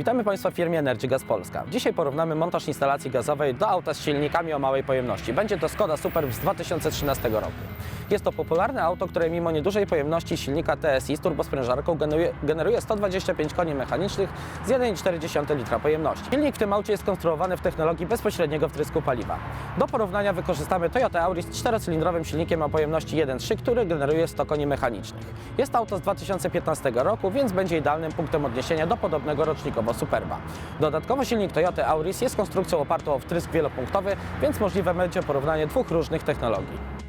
Witamy Państwa w firmie Energy Gas Polska. Dzisiaj porównamy montaż instalacji gazowej do auta z silnikami o małej pojemności. Będzie to Skoda Superb z 2013 roku. Jest to popularne auto, które mimo niedużej pojemności silnika TSI z turbosprężarką generuje, generuje 125 koni mechanicznych z 1,4 litra pojemności. Silnik w tym aucie jest konstruowany w technologii bezpośredniego wtrysku paliwa. Do porównania wykorzystamy Toyota Auris z czterocylindrowym silnikiem o pojemności 1.3, który generuje 100 koni mechanicznych. Jest auto z 2015 roku, więc będzie idealnym punktem odniesienia do podobnego rocznikowo Superba. Dodatkowo silnik Toyota Auris jest konstrukcją opartą o wtrysk wielopunktowy, więc możliwe będzie porównanie dwóch różnych technologii.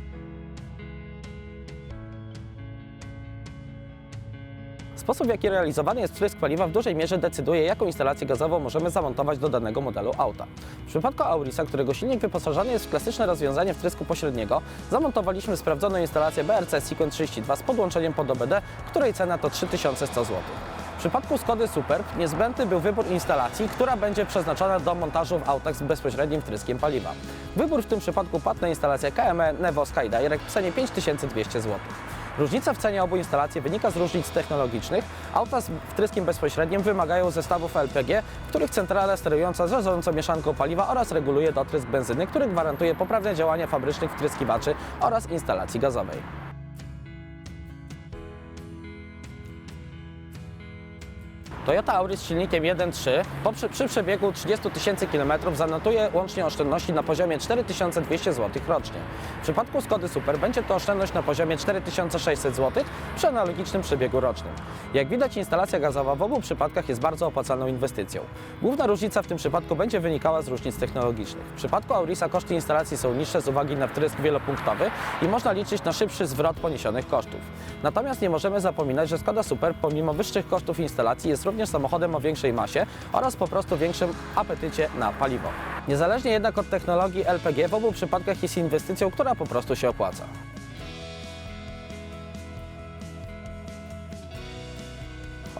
Sposób, w jaki realizowany jest wtrysk paliwa w dużej mierze decyduje, jaką instalację gazową możemy zamontować do danego modelu auta. W przypadku Aurisa, którego silnik wyposażony jest w klasyczne rozwiązanie wtrysku pośredniego, zamontowaliśmy sprawdzoną instalację BRC Sequent 32 z podłączeniem pod OBD, której cena to 3100 zł. W przypadku Skody Superb niezbędny był wybór instalacji, która będzie przeznaczona do montażu w autach z bezpośrednim wtryskiem paliwa. Wybór w tym przypadku padł na instalację KME Nevo Sky Direct w cenie 5200 zł. Różnica w cenie obu instalacji wynika z różnic technologicznych. Auta z wtryskiem bezpośrednim wymagają zestawów LPG, których centrala sterująca zarządza mieszanką paliwa oraz reguluje dotrysk benzyny, który gwarantuje poprawne działanie fabrycznych wtryskiwaczy oraz instalacji gazowej. Toyota Auris z silnikiem 1.3 po przy, przy przebiegu 30 tysięcy km zanotuje łącznie oszczędności na poziomie 4200 zł rocznie. W przypadku Skody Super będzie to oszczędność na poziomie 4600 zł przy analogicznym przebiegu rocznym. Jak widać instalacja gazowa w obu przypadkach jest bardzo opłacalną inwestycją. Główna różnica w tym przypadku będzie wynikała z różnic technologicznych. W przypadku Aurisa koszty instalacji są niższe z uwagi na wtrysk wielopunktowy i można liczyć na szybszy zwrot poniesionych kosztów. Natomiast nie możemy zapominać, że Skoda Super pomimo wyższych kosztów instalacji jest również samochodem o większej masie oraz po prostu większym apetycie na paliwo. Niezależnie jednak od technologii LPG w obu przypadkach jest inwestycją, która po prostu się opłaca.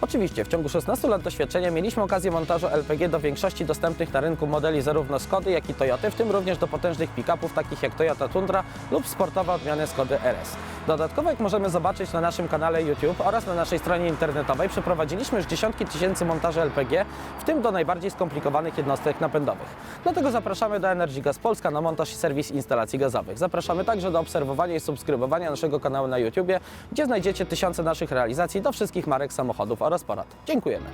Oczywiście, w ciągu 16 lat doświadczenia mieliśmy okazję montażu LPG do większości dostępnych na rynku modeli zarówno Skody, jak i Toyoty, w tym również do potężnych pick-upów takich jak Toyota Tundra lub sportowe odmiany Skody RS. Dodatkowo, jak możemy zobaczyć na naszym kanale YouTube oraz na naszej stronie internetowej, przeprowadziliśmy już dziesiątki tysięcy montaży LPG, w tym do najbardziej skomplikowanych jednostek napędowych. Dlatego zapraszamy do Energy Polska na montaż i serwis instalacji gazowych. Zapraszamy także do obserwowania i subskrybowania naszego kanału na YouTube, gdzie znajdziecie tysiące naszych realizacji do wszystkich marek samochodów oraz porad. Dziękujemy.